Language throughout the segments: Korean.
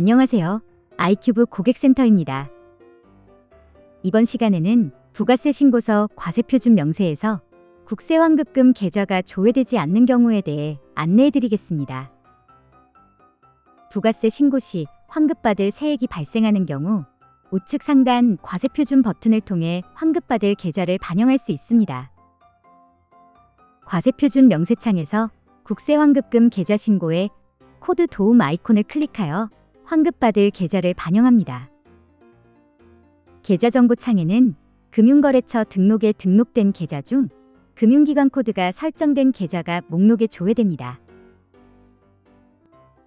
안녕하세요. 아이큐브 고객센터입니다. 이번 시간에는 부가세 신고서 과세표준 명세에서 국세환급금 계좌가 조회되지 않는 경우에 대해 안내해 드리겠습니다. 부가세 신고 시 환급받을 세액이 발생하는 경우 우측 상단 과세표준 버튼을 통해 환급받을 계좌를 반영할 수 있습니다. 과세표준 명세창에서 국세환급금 계좌 신고에 코드 도움 아이콘을 클릭하여 환급받을 계좌를 반영합니다. 계좌 정보 창에는 금융거래처 등록에 등록된 계좌 중 금융기관 코드가 설정된 계좌가 목록에 조회됩니다.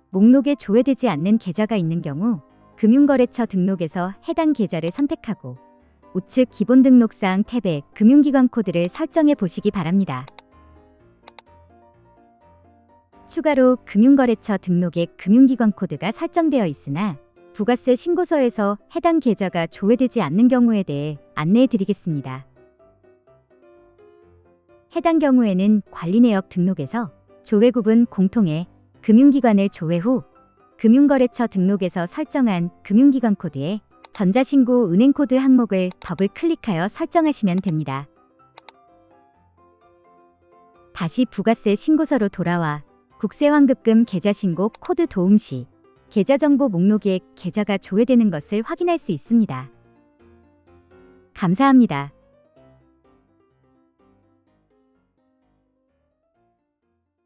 목록에 조회되지 않는 계좌가 있는 경우 금융거래처 등록에서 해당 계좌를 선택하고 우측 기본 등록사항 탭에 금융기관 코드를 설정해 보시기 바랍니다. 추가로 금융거래처 등록에 금융기관 코드가 설정되어 있으나 부가세 신고서에서 해당 계좌가 조회되지 않는 경우에 대해 안내해 드리겠습니다. 해당 경우에는 관리내역 등록에서 조회 구분 공통의 금융기관을 조회 후 금융거래처 등록에서 설정한 금융기관 코드에 전자신고 은행 코드 항목을 더블 클릭하여 설정하시면 됩니다. 다시 부가세 신고서로 돌아와 국세환급금 계좌 신고 코드 도움 시 계좌 정보 목록에 계좌가 조회되는 것을 확인할 수 있습니다. 감사합니다.